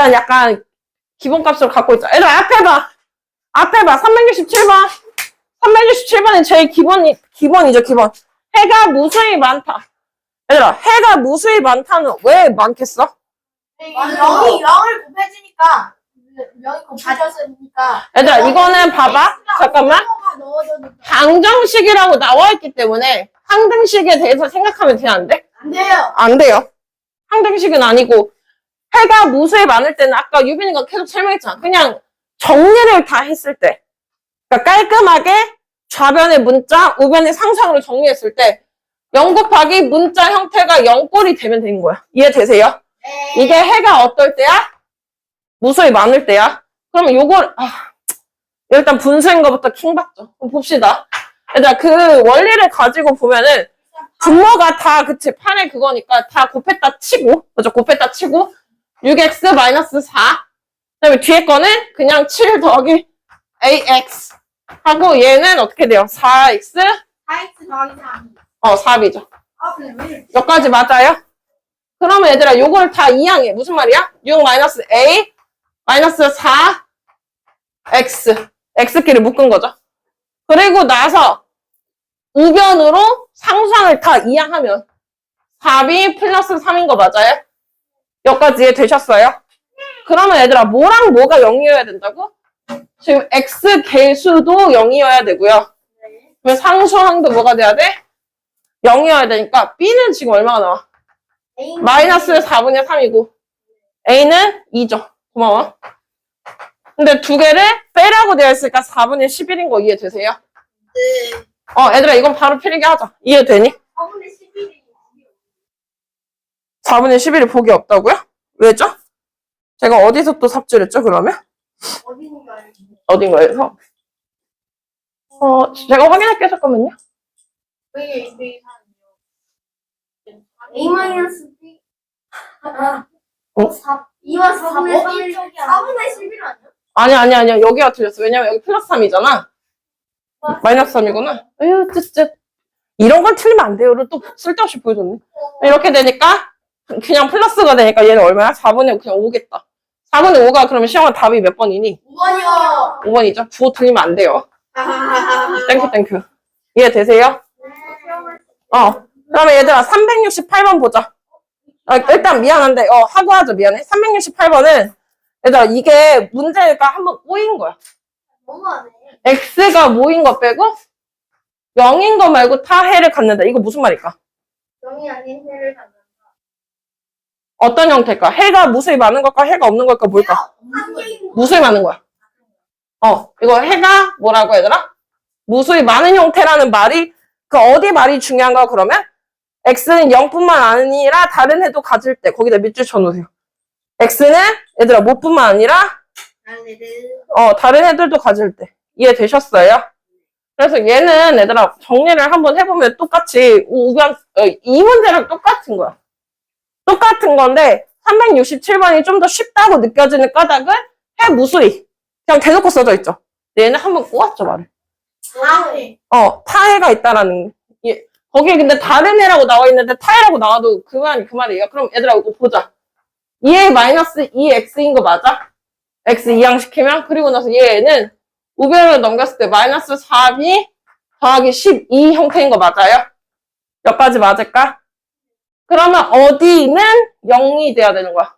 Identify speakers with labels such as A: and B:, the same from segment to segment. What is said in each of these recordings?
A: 일단 약간 기본값으로 갖고 있죠. 얘들아, 앞에 봐. 앞에 봐. 367번. 367번이 제일 기본이, 기본이죠, 기본. 해가 무수히 많다. 얘들아, 해가 무수히 많다는 왜 많겠어?
B: 영이 영을 곱해주니까 영이 곱해졌으니까
A: 얘들아, 이거는 봐봐. 잠깐만. 방정식이라고 나와 있기 때문에 항등식에 대해서 생각하면 돼, 안 돼?
B: 안 돼요.
A: 안 돼요. 항등식은 아니고 해가 무수히 많을 때는 아까 유빈이가 계속 설명했잖아. 그냥 정리를 다 했을 때. 그러니까 깔끔하게 좌변의 문자, 우변의 상상으로 정리했을 때 0 곱하기 문자 형태가 0꼴이 되면 되는 거야. 이해되세요?
B: 네.
A: 이게 해가 어떨 때야? 무수히 많을 때야? 그러면 요걸 아, 일단 분수인 것부터 킹받죠. 그럼 봅시다. 얘들아 그 원리를 가지고 보면은 분모가 다 그치 판에 그거니까 다 곱했다 치고 그죠 곱했다 치고 6x 마이너스 4 그다음에 뒤에 거는 그냥 7 더하기 ax 하고 얘는 어떻게 돼요? 4x
B: 하이트 더하기 3.
A: 어 4b죠.
B: 아 근데 왜 이렇게
A: 여기까지 맞아요? 그러면 얘들아 요걸 다 이항해. 무슨 말이야? 6 마이너스 a 마이너스 4 x x끼리 묶은 거죠. 그리고 나서 우변으로 상수항을 다 이항하면 4b 플러스 3인 거 맞아요? 여기까지 이해 되셨어요? 그러면 얘들아 뭐랑 뭐가 0이어야 된다고? 지금 x 개수도 0이어야 되고요. 그러면 상수항도 뭐가 돼야 돼? 0이어야 되니까 b는 지금 얼마가 나와? 마이너스 4분의 3이고 a는 2죠. 고마워. 근데 두 개를 빼라고 되어 있으니까 4분의 11인 거 이해되세요?
B: 네.
A: 어, 얘들아 이건 바로 필기 하자. 이해되니?
B: 4분의 11이
A: 4분의 11이 복이 없다고요? 왜죠? 제가 어디서 또 삽질했죠, 그러면?
B: 어딘가요?
A: 어딘가에서? 어, 제가 확인할게요, 잠깐만요.
B: 왜 A 마이너스 B 아,
A: 어?
B: 4 2와 4분의 3일 4분의 11 아니야?
A: 아니, 아니, 아니야. 여기가 틀렸어. 왜냐면 여기 플러스 3이잖아. 마이너스 3이구나. 에휴, 쯧쯧. 이런 건 틀리면 안 돼요를 또 쓸데없이 보여줬네. 이렇게 되니까 그냥 플러스가 되니까 얘는 얼마야? 4분의 5 그냥 5겠다. 4분의 5가 그러면 시험은 답이 몇 번이니?
B: 5번이요.
A: 5번이죠. 부호 틀리면 안 돼요. 땡큐 땡큐. 이해되세요? 어. 그러면 얘들아 368번 보자. 아, 일단 미안한데 어 하고 하죠 미안해. 368번은 얘들아 이게 문제가 한번 꼬인 거야.
B: 너무하네.
A: x가 모인 거 빼고 0인 거 말고 타 해를 갖는다. 이거 무슨 말일까?
B: 0이 아닌 해를 갖는다.
A: 어떤 형태일까? 해가 무수히 많은 걸까? 해가 없는 걸까? 뭘까? 무수히 많은 거야. 어, 이거 해가 뭐라고 얘들아? 무수히 많은 형태라는 말이 그 어디 말이 중요한가 그러면 x는 0뿐만 아니라 다른 해도 가질 때 거기다 밑줄 쳐놓으세요. x는 얘들아 뭐뿐만 아니라 어 다른 해들도 가질 때 이해되셨어요? 그래서 얘는 얘들아 정리를 한번 해보면 똑같이 우변 어, 이 문제랑 똑같은 거야. 똑같은 건데 367번이 좀 더 쉽다고 느껴지는 까닭은 해 무수히 그냥 대놓고 써져 있죠. 얘는 한번 꼬았죠 말을.
B: 4회.
A: 어 타해가 있다라는 예. 거기에 근데 다른 해라고 나와 있는데 타해라고 나와도 그 말이 그 말이에요. 그럼 얘들아 이거 보자. 2의 마이너스 2x인 거 맞아? x 이항시키면 그리고 나서 얘는 우변을 넘겼을 때 마이너스 4b 더하기 12 형태인 거 맞아요? 여기까지 맞을까? 그러면 어디는 0이 돼야 되는 거야.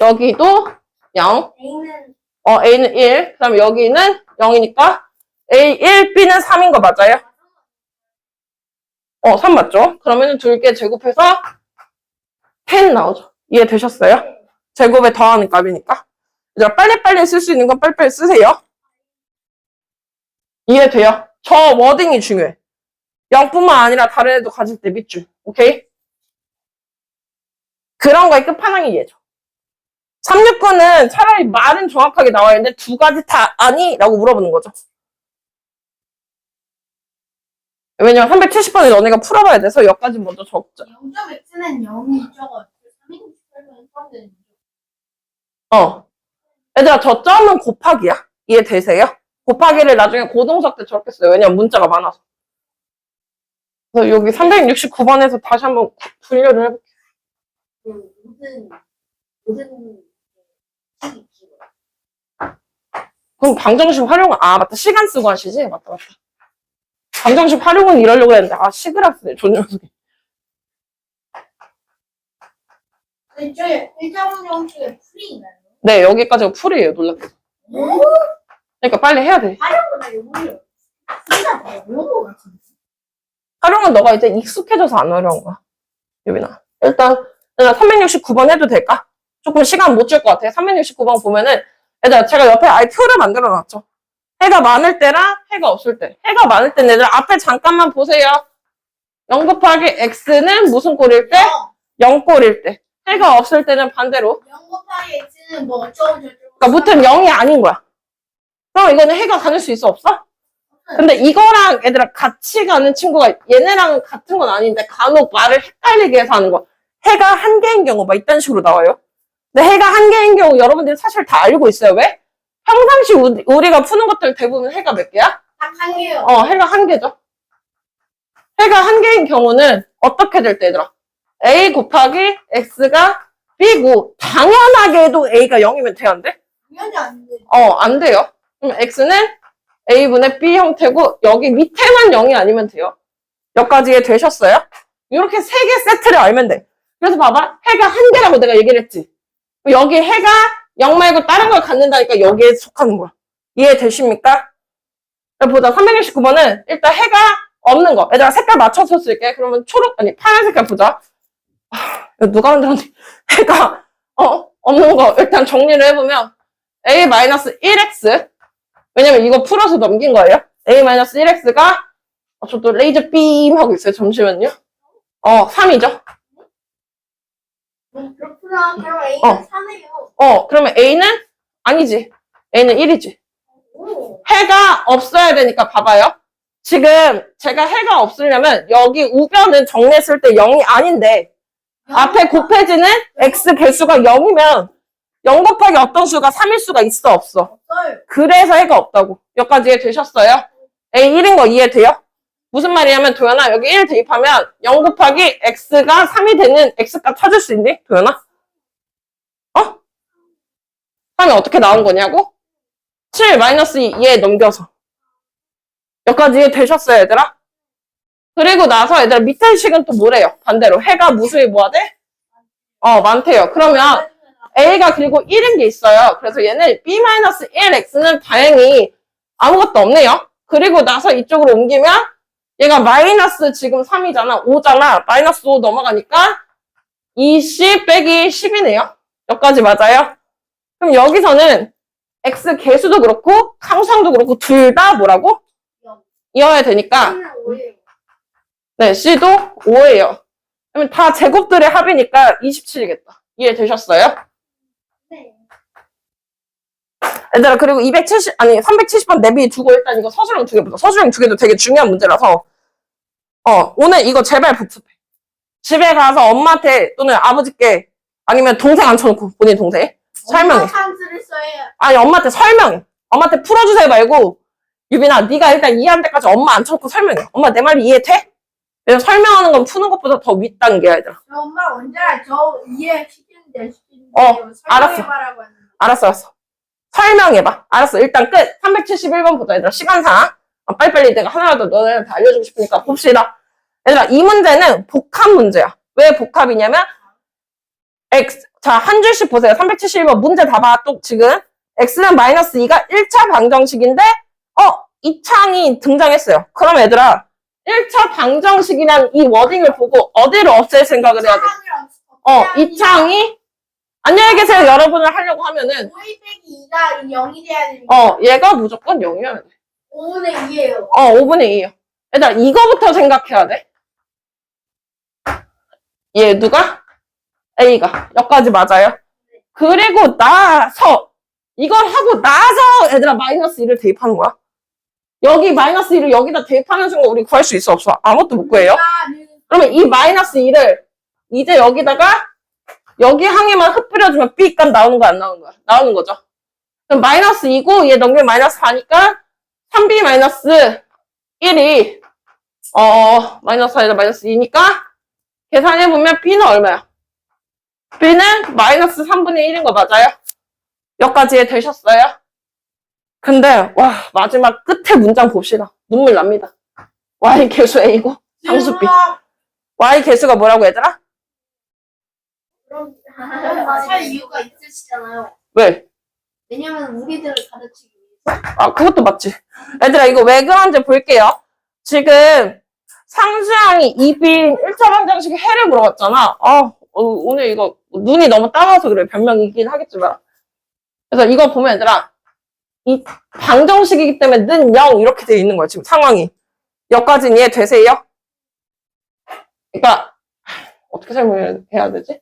A: 여기도 0,
B: A는
A: 어 a는 1, 그 다음에 여기는 0이니까 a 1, b는 3인 거 맞아요? 어, 3 맞죠? 그러면 둘 개 제곱해서 10 나오죠. 이해되셨어요? 제곱에 더하는 값이니까. 이제 빨리빨리 쓸 수 있는 건 빨리빨리 쓰세요. 이해돼요? 저 워딩이 중요해. 0뿐만 아니라 다른 애도 가질 때 밑줄. 오케이? 그런 거에 끝판왕이 얘죠. 369는 차라리 말은 정확하게 나와 있는데 두 가지 다 아니? 라고 물어보는 거죠. 왜냐면 370번에 너네가 풀어봐야 돼서 여기까지 먼저 적자.
B: 0.x는 0이 적어. 368번 포함되는
A: 어. 얘들아, 저 점은 곱하기야. 이해되세요? 곱하기를 나중에 고동석 때 저렇게 써요. 왜냐면 문자가 많아서. 그래서 여기 369번에서 다시 한번 구- 분류를 해볼게요.
B: 그 모든 모든
A: 그럼 방정식 활용은, 아, 맞다. 시간 쓰고 하시지? 맞다, 맞다. 방정식 활용은 이러려고 했는데, 아, 시그라 쓰네. 존 녀석이.
B: 근데 저 1차원 형식의 풀이 있나요?
A: 네, 여기까지가 풀이에요, 놀랍게.
B: 오?
A: 그러니까 빨리 해야 돼.
B: 풀이가 더 어려운 것 같은데.
A: 활용은 너가 이제 익숙해져서 안 어려운 거야. 유빈아. 일단, 얘들아, 369번 해도 될까? 조금 시간 못 줄 것 같아. 369번 보면은, 얘들아, 제가 옆에 아예 표를 만들어 놨죠. 해가 많을 때랑 해가 없을 때. 해가 많을 때는 얘들아, 앞에 잠깐만 보세요. 0 곱하기 x는 무슨 꼴일 때?
B: 어,
A: 0꼴일 때. 해가 없을 때는 반대로.
B: 0 곱하기 x는 뭐 어쩌고 저쩌고.
A: 그러니까 무튼 0이 아닌 거야. 그럼 이거는 해가 가질 수 있어, 없어? 근데 이거랑 얘들아 같이 가는 친구가 얘네랑은 같은 건 아닌데 간혹 말을 헷갈리게 해서 하는 거. 해가 한 개인 경우 막 이딴 식으로 나와요. 근데 해가 한 개인 경우 여러분들이 사실 다 알고 있어요. 왜? 평상시 우리- 우리가 푸는 것들 대부분 해가 몇 개야?
B: 딱 한 개요.
A: 어, 해가 한 개죠. 해가 한 개인 경우는 어떻게 될 때, 얘들아? a 곱하기 x가 b고 당연하게도 a가 0이면 돼야 안 돼?
B: 당연히 안 돼.
A: 어, 안 돼요. 그럼 x는 a분의 b 형태고 여기 밑에만 0이 아니면 돼요. 여기까지 되셨어요? 이렇게 세 개 세트를 알면 돼. 그래서 봐봐. 해가 한 개라고 내가 얘기를 했지. 여기 해가 0 말고 다른 걸 갖는다니까 여기에 속하는 거야. 이해되십니까? 자, 보자. 369번은 일단 해가 없는 거. 얘들아 색깔 맞춰서 쓸게. 그러면 초록, 아니 파란 색깔 보자. 아, 이거 누가 만들었니? 해가 어, 없는 거 일단 정리를 해보면 a-1x 왜냐면 이거 풀어서 넘긴 거예요. a-1x가 어, 저또 레이저 빔 하고 있어요. 잠시만요. 어, 3이죠.
B: 음, 그렇구나. 그럼 A는
A: 어.
B: 3이에요.
A: 어, 그러면 a는 아니지. a는 1이지.
B: 오.
A: 해가 없어야 되니까 봐봐요. 지금 제가 해가 없으려면 여기 우변은 정리했을 때 0이 아닌데 앞에 곱해지는 x 개수가 0이면 0 곱하기 어떤 수가 3일 수가 있어 없어.
B: 없어요.
A: 그래서 해가 없다고. 여기까지 이해 되셨어요? A 1인 거 이해돼요? 무슨 말이냐면 도연아 여기 1 대입하면 0 곱하기 x가 3이 되는 x값 찾을 수 있니? 도연아? 어? 3이 어떻게 나온 거냐고? 7 마이너스 2얘 넘겨서. 여기까지 이해되셨어요 얘들아? 그리고 나서 얘들아 밑에 식은 또 뭐래요? 반대로 해가 무수히 뭐가 돼? 어 많대요. 그러면 A가 그리고 1인 게 있어요. 그래서 얘는 B-1x는 다행히 아무것도 없네요. 그리고 나서 이쪽으로 옮기면 얘가 마이너스 지금 3이잖아. 5잖아. 마이너스 5 넘어가니까 20 빼기 10이네요. 여기까지 맞아요? 그럼 여기서는 x 개수도 그렇고 항상도 그렇고 둘 다 뭐라고? 이어야 되니까
B: C는 5예요.
A: 네, C도 5예요. 그러면 다 제곱들의 합이니까 27이겠다. 이해되셨어요?
B: 네.
A: 얘들아 그리고 270 아니 370번 내비 두고 일단 이거 서술형 두개 보자. 서술형 두 개도 되게 중요한 문제라서 어 오늘 이거 제발 복습해. 집에 가서 엄마한테 또는 아버지께 아니면 동생 앉혀놓고 본인 동생 설명해.
B: 엄마 산수를 써야
A: 아니 엄마한테 설명해. 엄마한테 풀어주세요 말고 유빈아 네가 일단 이해할 때까지 엄마 앉혀놓고 설명해. 엄마 내 말이 이해돼? 왜냐면 설명하는 건 푸는 것보다 더 윗단계야 얘들아.
B: 저 엄마 언제나 저 이해 시키는데 시키는데
A: 어, 알았어. 알았어, 알았어. 설명해봐. 알았어. 일단 끝. 371번 보자, 얘들아. 시간상. 어, 빨리빨리 내가 하나라도 너네한테 알려주고 싶으니까 봅시다. 얘들아, 이 문제는 복합 문제야. 왜 복합이냐면, x, 자, 한 줄씩 보세요. 371번 문제 다 봐. 또 지금. x는 마이너스 2가 1차 방정식인데, 어, 이 창이 등장했어요. 그럼 얘들아, 1차 방정식이란 이 워딩을 보고 어디를 없앨 생각을 해야 돼? 어, 이 창이, 안녕히 계세요. 여러분을 하려고 하면은,
B: 5 빼기 2가 0이 돼야 되니까
A: 어, 얘가 무조건 0이어야 돼.
B: 5분의 2예요.
A: 어, 5분의 2요. 일단 이거부터 생각해야 돼. 얘 누가? A가. 여기까지 맞아요. 그리고 나서 이걸 하고 나서 얘들아 마이너스 1을 대입하는 거야. 여기 마이너스 1을 여기다 대입하는 순간 우리 구할 수 있어 없어? 아무것도 못 구해요. 그러면 이 마이너스 2을 이제 여기다가 여기 항에만 흩뿌려주면 B값 나오는 거 안 나오는 거야? 나오는 거죠. 그럼 마이너스 2고 얘 넘기면 마이너스 4니까 3B 마이너스 1이 어 마이너스 4에다 마이너스 2니까 계산해보면 B는 얼마야? B는 마이너스 3분의 1인 거 맞아요? 여기까지 되셨어요? 근데, 와, 마지막 끝에 문장 봅시다. 눈물 납니다. y 개수 A고, 상수 B. y 개수가 뭐라고 얘들아?
B: 그럼 살 이유가 있으시잖아요.
A: 왜?
B: 왜냐면 우리들을 가르치기 위해서.
A: 아, 그것도 맞지. 얘들아, 이거 왜 그런지 볼게요. 지금 상수양이 2빈 1차 방정식 해를 물어봤잖아. 아, 어, 오늘 이거 눈이 너무 따가워서 그래. 변명이긴 하겠지만. 그래서 이거 보면 얘들아, 이 방정식이기 때문에 는 0 이렇게 돼 있는 거야, 지금 상황이. 여기까지는 이해 되세요? 그러니까, 어떻게 설명해야 되지?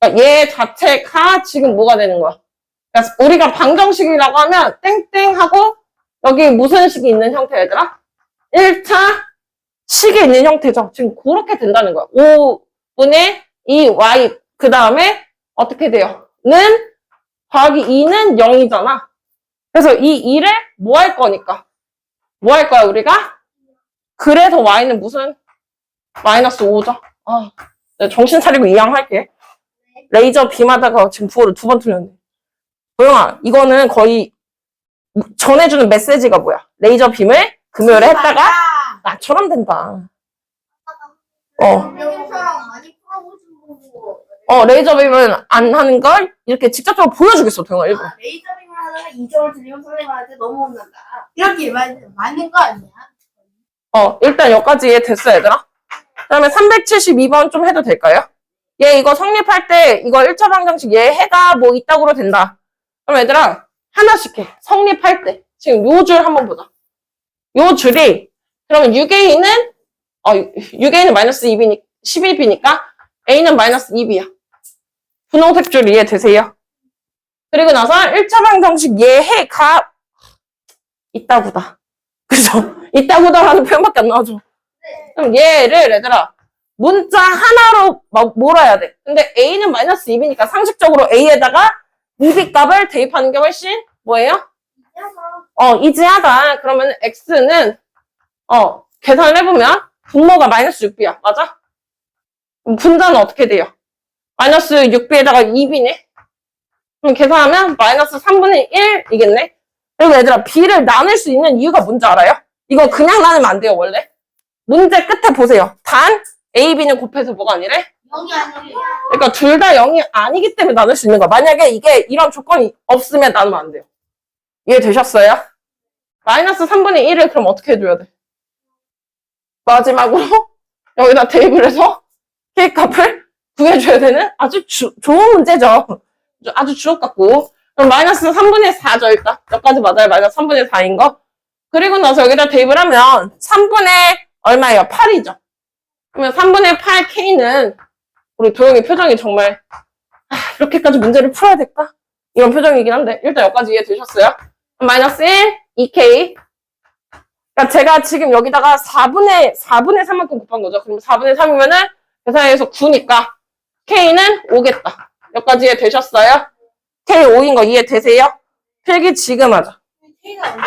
A: 그러니까 얘 자체가 지금 뭐가 되는 거야? 그러니까 우리가 방정식이라고 하면 땡땡 하고 여기 무슨 식이 있는 형태 얘들아? 1차 식이 있는 형태죠. 지금 그렇게 된다는 거야. 5분의 2 y 그 다음에 어떻게 돼요? 는 더하기 2는 0이잖아. 그래서 이 2를 뭐할 거니까? 뭐 할 거야 우리가? 그래서 y는 무슨? 마이너스 5죠. 아, 정신 차리고 이양할게. 레이저 빔하다가 지금 부호를 두 번 틀렸네. 도영아, 이거는 거의 전해주는 메시지가 뭐야? 레이저 빔을 금요일에 했다가 나처럼 된다. 어,
B: 선생님처럼 많이 풀어보신 거고.
A: 어, 레이저 빔은 안 하는 걸 이렇게 직접적으로 보여주겠어, 도영아, 일부러.
B: 레이저링을 하다가 2점을 드리면 선생님한테 너무 혼난다. 이렇게 맞, 맞는 거 아니야?
A: 어, 일단 여기까지 이해됐어, 얘들아? 그 다음에 372번 좀 해도 될까요? 얘 이거 성립할 때 이거 1차 방정식 얘 해가 뭐 이따구로 된다. 그럼 얘들아, 하나씩 해. 성립할 때. 지금 요 줄 한번 보자. 요 줄이, 그러면 6A는, 어, 6A는 마이너스 2B, 12B니까 A는 마이너스 2B야. 분홍색 줄 이해되세요? 그리고 나서 1차 방정식 얘 해가 이따구다. 그죠? 이따구다라는 표현밖에 안 나와줘. 그럼 얘를 얘들아 문자 하나로 막 몰아야 돼. 근데 a는 마이너스 2이니까 상식적으로 a에다가 2b 값을 대입하는 게 훨씬 뭐예요? 어 이지하다. 그러면 x는 어 계산을 해보면 분모가 마이너스 6b야. 맞아? 그럼 분자는 어떻게 돼요? 마이너스 6b에다가 2b네. 그럼 계산하면 마이너스 3분의 1이겠네. 그리고 얘들아 b를 나눌 수 있는 이유가 뭔지 알아요? 이거 그냥 나누면 안 돼요 원래. 문제 끝에 보세요. 단 A, B는 곱해서 뭐가 아니래?
B: 영이 아니에요.
A: 그러니까 둘 다 0이 아니기 때문에 나눌 수 있는 거야. 만약에 이게 이런 조건이 없으면 나누면 안 돼요. 이해되셨어요? 마이너스 3분의 1을 그럼 어떻게 해줘야 돼? 마지막으로 여기다 테이블에서 K 값을 구해줘야 되는 아주 주- 좋은 문제죠. 아주 주옥 같고. 그럼 마이너스 3분의 4죠, 일단. 여기까지 맞아요. 마이너스 3분의 4인 거. 그리고 나서 여기다 대입을 하면 3분의 얼마예요? 8이죠. 그러면 3분의 8K는 우리 도영이 표정이 정말 아, 이렇게까지 문제를 풀어야 될까? 이런 표정이긴 한데 일단 여기까지 이해 되셨어요? 마이너스 1, 2K 그러니까 제가 지금 여기다가 4분의 4분의 3만큼 곱한 거죠. 그럼 4분의 3이면은 계산해서 9니까 K는 5겠다. 여기까지 이해 되셨어요? K 5인 거 이해 되세요? 필기 지금 하자.